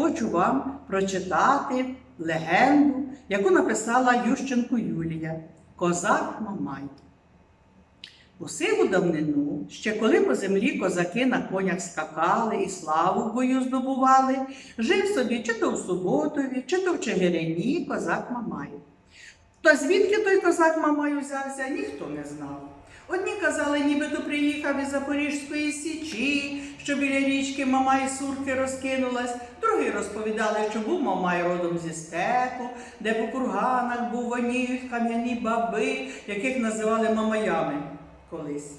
хочу вам прочитати легенду, яку написала Ющенко Юлія Козак Мамай. У сиву давнину, ще коли по землі козаки на конях скакали і славу в бою здобували, жив собі чи то в Суботові, чи то в Чигирині козак Мамай. Та звідки той козак Мамай узявся, ніхто не знав. Одні казали, нібито приїхав із Запорізької січі, що біля річки Мамай Сурки розкинулась. Другі розповідали, що був Мамай родом зі степу, де по курганах був воніють кам'яні баби, яких називали мамаями колись.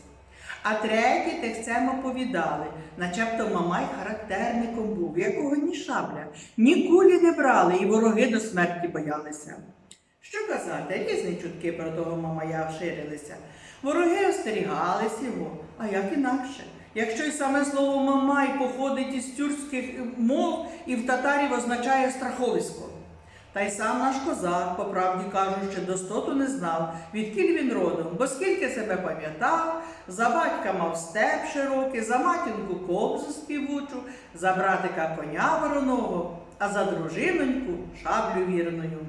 А треті тихцем оповідали, начебто Мамай характерником був, якого ні шабля, ні кулі не брали, і вороги до смерті боялися. Що казати, різні чутки про того Мамая вширилися. Вороги остерігались його, а як інакше. Якщо й саме слово Мамай походить із тюркських мов і в татарів означає страховисько. Та й сам наш козак, по правді кажучи, достоту не знав, відкіль він родом, бо скільки себе пам'ятав, за батька мав степ широкий, за матінку кобзу співучу, за братика коня вороного, а за дружиноньку шаблю вірною.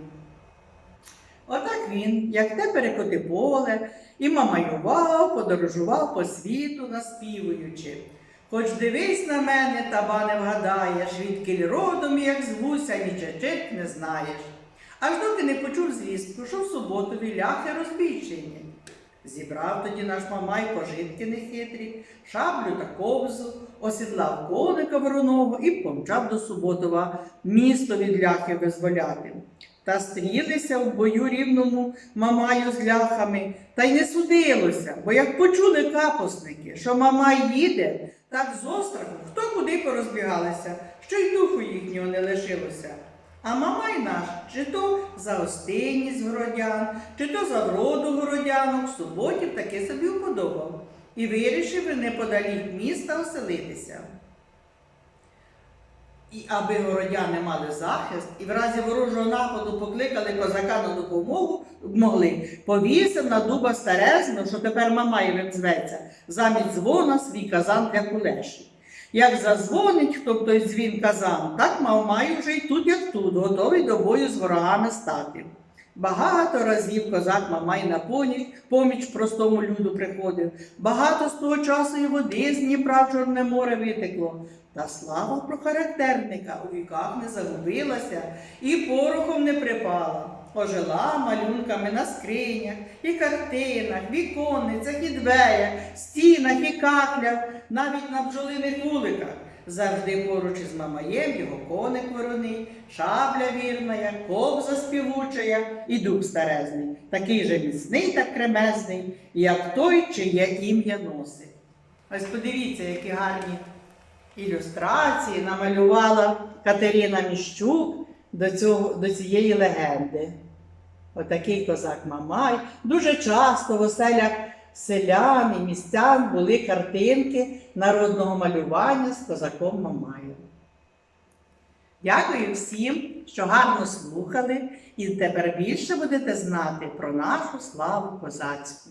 Отак він, як те перекоти поле, і мамаював, подорожував по світу, наспівуючи. Хоч дивись на мене, та ба не вгадаєш, відкіль родом, як звуся, ні чечек не знаєш. Аж доки не почув звістку, що в суботові ляхи розбійчині. Зібрав тоді наш мамай пожитки нехитрі, шаблю та кобзу, осідлав коника вороного і помчав до Суботова, місто від ляхи визволяти. Та стрілися в бою рівному мамаю з ляхами, та й не судилося, бо як почули капусники, що мамай їде, так з остраху хто куди порозбігалися, що й духу їхнього не лишилося. А мамай наш, чи то за гостинність городян, чи то за вроду городянок, в суботів таки собі вподобав і вирішив неподалік міста оселитися. І аби городяни мали захист, і в разі ворожого нападу покликали козака на допомогу, могли, повісив на дуба старезну, що тепер Мамаєвим зветься, замість дзвона свій казан для кулеші. Як зазвонить хто той дзвін казан, так Мамай вже й тут, як тут, готовий до бою з ворогами стати. Багато разів козак Мамай на поміч, поміч простому люду приходив. Багато з того часу і води з Дніпра в Чорне море витекло. Та слава про характерника у віках не загубилася і порохом не припала. Ожила малюнками на скринях, і картинах, віконницях, і дверях, стінах, і кахлях, навіть на бджолиних вуликах. Завжди поруч із мамаєм його коник вороний, шабля вірная, кобза співучая і дуб старезний, такий же міцний та кремезний, як той, чиє ім'я носить. Ось подивіться, які гарні ілюстрації намалювала Катерина Міщук до, цього, до цієї легенди. Отакий козак Мамай. Дуже часто в оселях селян і містян були картинки народного малювання з козаком Мамаєвим. Дякую всім, що гарно слухали, і тепер більше будете знати про нашу славу козацьку.